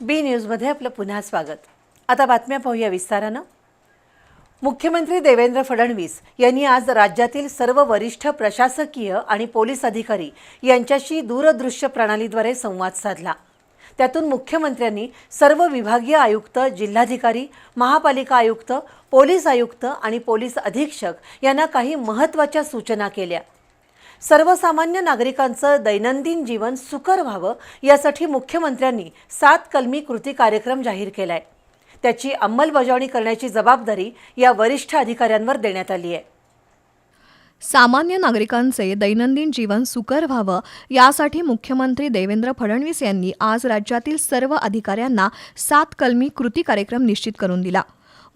बी न्यूजमध्ये आपलं पुन्हा स्वागत. आता बातम्या पाहूया विस्तारानं. मुख्यमंत्री देवेंद्र फडणवीस यांनी आज राज्यातील सर्व वरिष्ठ प्रशासकीय आणि पोलीस अधिकारी यांच्याशी दूरदृश्य प्रणालीद्वारे संवाद साधला. त्यातून मुख्यमंत्र्यांनी सर्व विभागीय आयुक्त जिल्हाधिकारी महापालिका आयुक्त पोलीस आयुक्त आणि पोलीस अधीक्षक यांना काही महत्त्वाच्या सूचना केल्या. सर्वसामान्य नागरिकांचं दैनंदिन जीवन सुकर व्हावं यासाठी मुख्यमंत्र्यांनी सात कलमी कृती कार्यक्रम जाहीर केलाय. त्याची अंमलबजावणी करण्याची जबाबदारी या वरिष्ठ अधिकाऱ्यांवर देण्यात आली आहे. सामान्य नागरिकांचे दैनंदिन जीवन सुकर व्हावं यासाठी मुख्यमंत्री देवेंद्र फडणवीस यांनी आज राज्यातील सर्व अधिकाऱ्यांना सात कलमी कृती कार्यक्रम निश्चित करून दिला.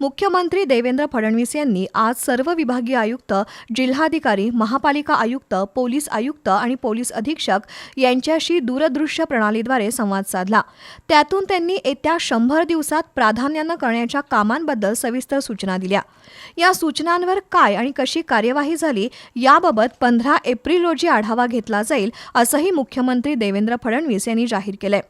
मुख्यमंत्री देवेंद्र फडणवीस यांनी आज सर्व विभागीय आयुक्त जिल्हाधिकारी महापालिका आयुक्त पोलीस आयुक्त आणि पोलीस अधीक्षक यांच्याशी दूरदृश्य प्रणालीद्वारे संवाद साधला. त्यातून त्यांनी येत्या शंभर दिवसात प्राधान्यानं करण्याच्या कामांबद्दल सविस्तर सूचना दिल्या. या सूचनांवर काय आणि कशी कार्यवाही झाली याबाबत पंधरा एप्रिल रोजी आढावा घेतला जाईल असंही मुख्यमंत्री देवेंद्र फडणवीस यांनी जाहीर केलंय.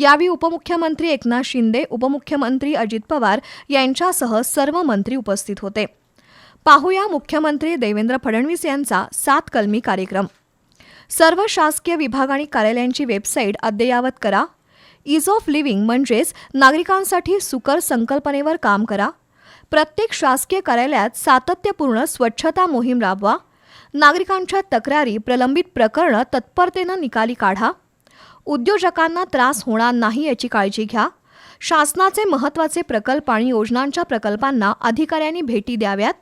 यावेळी उपमुख्यमंत्री एकनाथ शिंदे उपमुख्यमंत्री अजित पवार यांच्यासह सर्व मंत्री उपस्थित होते. पाहूया मुख्यमंत्री देवेंद्र फडणवीस यांचा सात कलमी कार्यक्रम. सर्व शासकीय विभाग आणि कार्यालयांची वेबसाईट अद्ययावत करा. इज ऑफ लिव्हिंग म्हणजेच नागरिकांसाठी सुकर संकल्पनेवर काम करा. प्रत्येक शासकीय कार्यालयात सातत्यपूर्ण स्वच्छता मोहीम राबवा. नागरिकांच्या तक्रारी प्रलंबित प्रकरणं तत्परतेनं निकाली काढा. उद्योजकांना त्रास होणार नाही याची काळजी घ्या. शासनाचे महत्त्वाचे प्रकल्प आणि योजनांच्या प्रकल्पांना अधिकाऱ्यांनी भेटी द्याव्यात.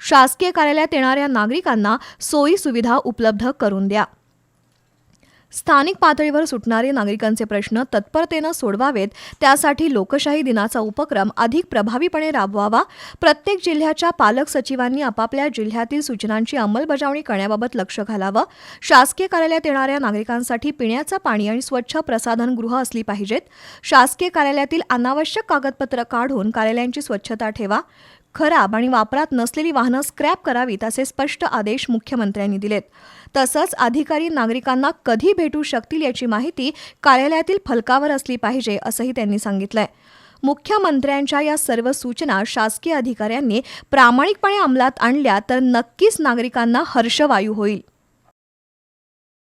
शासकीय कार्यालयात येणाऱ्या नागरिकांना सोयी सुविधा उपलब्ध करून द्या. स्थानिक पातळीवर सुटणारे नागरिकांचे प्रश्न तत्परतेनं सोडवावेत त्यासाठी लोकशाही दिनाचा उपक्रम अधिक प्रभावीपणे राबवावा. प्रत्येक जिल्ह्याच्या पालक सचिवांनी आपापल्या जिल्ह्यातील सूचनांची अंमलबजावणी करण्याबाबत लक्ष घालावं. शासकीय कार्यालयात येणाऱ्या नागरिकांसाठी पिण्याचं पाणी आणि स्वच्छ प्रसाधनगृह असली पाहिजेत. शासकीय कार्यालयातील अनावश्यक कागदपत्र काढून कार्यालयांची स्वच्छता ठेवा. खराब आणि वापरात नसलेली वाहनं स्क्रॅप करावीत असे स्पष्ट आदेश मुख्यमंत्र्यांनी दिलेत. तसंच अधिकारी नागरिकांना कधी भेटू शकतील याची माहिती कार्यालयातील फलकावर असली पाहिजे असंही त्यांनी सांगितलंय. मुख्यमंत्र्यांच्या या सर्व सूचना शासकीय अधिकाऱ्यांनी प्रामाणिकपणे अंमलात आणल्या तर नक्कीच नागरिकांना हर्षवायू होईल.